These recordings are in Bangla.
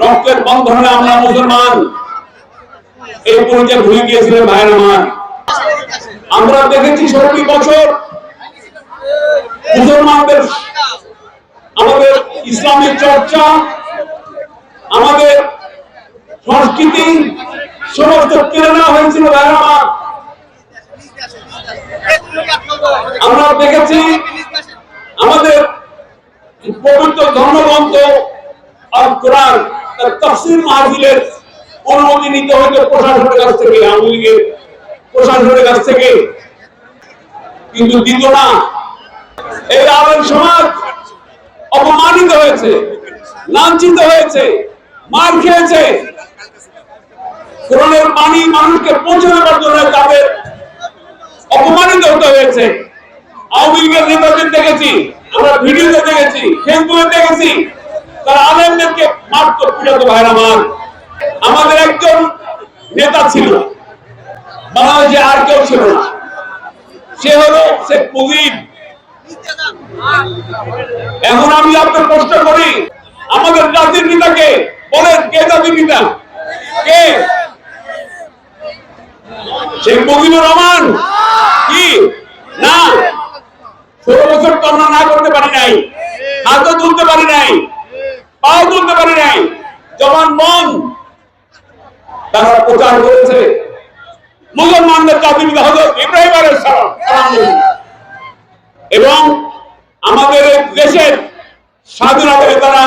রক্তের বন্ধনে আমরা মুসলমান। এই পরিচয় ভুলে গিয়েছিলেন ভাইয়ের আমার আমরা দেখেছি ষোলোটি বছর মুসলমানদের আমাদের ইসলামের চর্চা, আমাদের সংস্কৃতি সমস্ত কেড়ে নেওয়া হয়েছিল ভাইয়ের আমার আমরা দেখেছি আমাদের পবিত্র ধর্মগ্রন্থ আর কোরআন তার তফসিল মাহফিলের অনুমতি নিতে হয়তো প্রশাসনের কাছ থেকে, আওয়ামী লীগের প্রশাসনের কাছ থেকে। কিন্তু দিত না। এই আলেম সমাজ অপমানিত হয়েছে, লাঞ্ছিত হয়েছে, মার খেয়েছে। কোরআনের বাণী মানুষকে পৌঁছে দেওয়ার জন্য তাদের অপমানিত হতে হয়েছে। আওয়ামী লীগের নেতাদের দেখেছি, আমরা ভিডিওতে দেখেছি, ফেসবুকে দেখেছি। তারা আলেমদেরকে মারত পিটাতো ভাইরা আমার। আমাদের একজন নেতা ছিল, বাংলাদেশে আর কেউ ছিল না। সে হলো শেখ মুজিব। এখন আমি আপনার প্রশ্ন করি, আমাদের জাতির নেতাকে বলেন, কে জাতির নেতা কে? শেখ মুজিবুর রহমান? কি? না। ষোলো বছর তো আমরা না করতে পারি নাই হাতও তুলতে পারি নাই। পাও তুলতে পারি নাই। জবান তারা প্রচার করেছে। মুসলমানদের ইব্রাহিম এবং আমাদের দেশের স্বাধীনতাকে তারা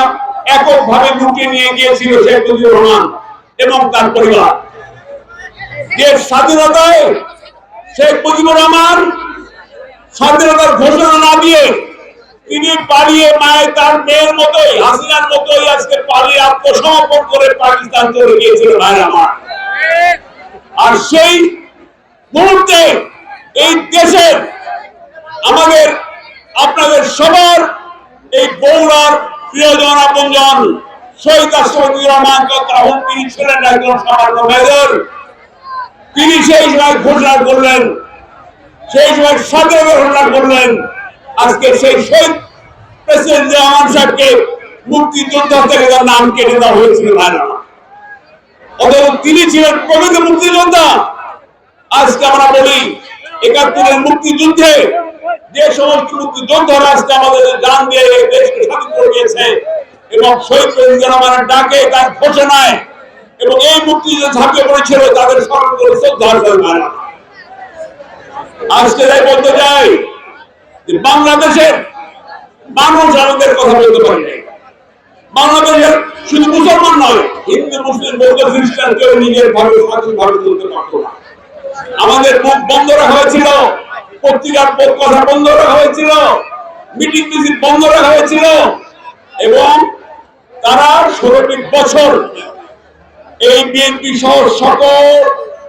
এককভাবে লুটিয়ে নিয়ে গিয়েছিল শেখ মুজিবুর রহমান এবং তার পরিবার। যে স্বাধীনতায় শেখ মুজিবুর রহমান স্বাধীনতার ঘোষণা না দিয়ে তিনি পালিয়ে মায়ের তার মেয়ের মতোই, হাসিনার মতোই আজকে পালিয়ে আত্মসমর্পণ করে পাকিস্তান চলে গিয়েছিল ভাই আমার। আর সেই মুহূর্তে এই দেশের আমাদের, আপনাদের সবার এই বৌরার প্রিয়জন আপনজন শহীদ রাষ্ট্রপতি রহমান তখন তিনি ছিলেন একজন সামান্য মেজর, তিনি সেই সময় ঘোষণা করলেন, সেই সময় সতেরো ঘোষণা করলেন আজকে সেই শহীদ প্রেসিডেন্ট রহমান সাহেবকে মুক্তিযোদ্ধা থেকে তার নাম কেটে দেওয়া হয়েছিল ভাইরা। অথচ তিনি ছিলেন প্রকৃত মুক্তিযোদ্ধা। আজকে আমরা বলি, একাত্তরের মুক্তিযুদ্ধে যে সমস্ত মুক্তিযোদ্ধারা আজকে আমাদের জান দিয়ে দেশকে স্বাধীন করে দিয়েছে এবং শহীদ প্রেসিডেন্ট রহমানের ডাকে তার ঘোষণায় এবং এই মুক্তিযুদ্ধে ঝাঁপিয়ে পড়েছিল তাদের স্মরণ করে শ্রদ্ধা আজকে তাই বলতে চাই বাংলাদেশের মানুষ আমাদের কথা বলতে পারে নাই। বাংলাদেশের শুধু মুসলমান নয়, হিন্দু, মুসলিম, বৌদ্ধ, খ্রিস্টান, কেউ নিজের ভাবে স্বাধীন ভাবে চলতে পারতো না। আমাদের মুখ বন্ধ রাখা হয়েছিল, পত্রিকার কথা বন্ধ রাখা হয়েছিল, মিটিং মিছিল বন্ধ রাখা হয়েছিল, এবং তারা ষোলোটি বছর এই বিএনপি সহ সকল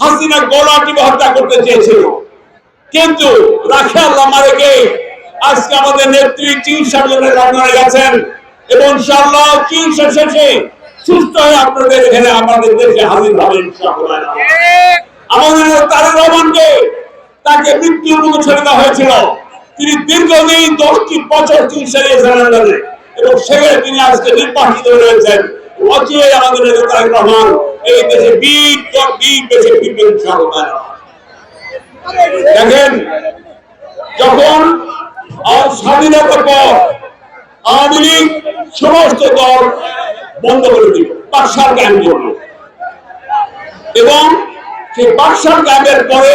হাসিনা গলা টিপে হত্যা করতে চেয়েছিল। কিন্তু রাখে আল্লাহ আজকে আমাদের নেত্রী চিকিৎসার জন্য লন্ডনে গেছেন এবং ইনশাআল্লাহ চিকিৎসা শেষে সুস্থ হয়ে আপনাদের এখানে আমাদের দেশে হাজির ইনশাআল্লাহ। আমাদের রহমানকে তাকে মৃত্যুর মুখে ছেড়ে দেওয়া হয়েছিল। তিনি দীর্ঘদিন দশটি বছর চিকিৎসা এবং সেখানে তিনি আজকে নির্বাচিত রয়েছেন। অচিরে আমাদের তারেক রহমান এই দেশে বিগ ফিরবেন ইনশাআল্লাহ দেখেন, যখন স্বাধীনতার পর আওয়ামী লীগ সমস্ত দল বন্ধ করে দিল বাকশাল ক্যাম্প করল। এবং সেই বাকশাল ক্যাম্পের পরে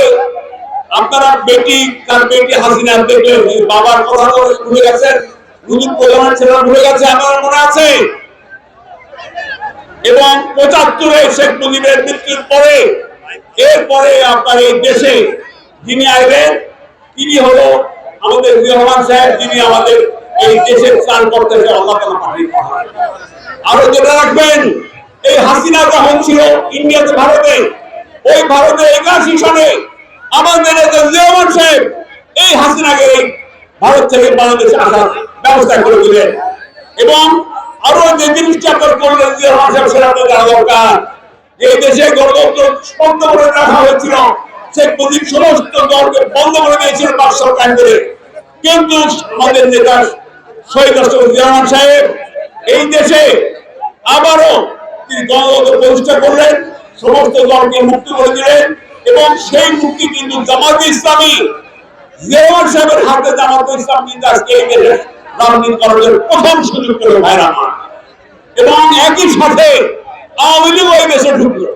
আপনারা বেটি, তার বেটি হাসিনা দেখলেন বাবার কথা ভুলে গেছেন প্রজন্মের ছেলেরা ভুলে গেছে আমার মনে আছে? এবং পঁচাত্তরে শেখ মুজিবের মৃত্যুর পরে, এরপরে আপনার এই দেশে যিনি আসবেন তিনি হলো আমাদের রহমান সাহেব, যিনি আমাদের এই দেশের চাল করতে। আরও যেটা রাখবেন, এই হাসিনা যখন ছিল ইন্ডিয়াতে ভারতে, ওই ভারতে একাশি সনে আমাদের জিয়াউর সাহেব এই হাসিনাকে ভারত থেকে বাংলাদেশে আসার ব্যবস্থা করে দিলেন এবং আরও যে জিনিসটা আপনার করলেন জিয়াউর রহমান সাহেব সেটা দরকার। যে দেশে গণতন্ত্র বন্ধ করে রাখা হয়েছিল শেখ মুজিব সমস্ত দলকে বন্ধ করে দিয়েছিল পাঁচ সরকার করে। কিন্তু আমাদের নেতা শহীদ রহমান সাহেব এই দেশে আবারও তিনি গণতন্ত্র প্রতিষ্ঠা করলেন, সমস্ত দলকে মুক্ত করে দিলেন এবং সেই মুক্তি কিন্তু জামাত ইসলামী জিয়াউর সাহেবের হাতে জামাত ইসলাম কিন্তু আজকে এই দেশে করার প্রথম সুযোগ করে ভাইরা এবং একই সাথে আওয়ামী লীগ ওই দেশে ঢুকলো।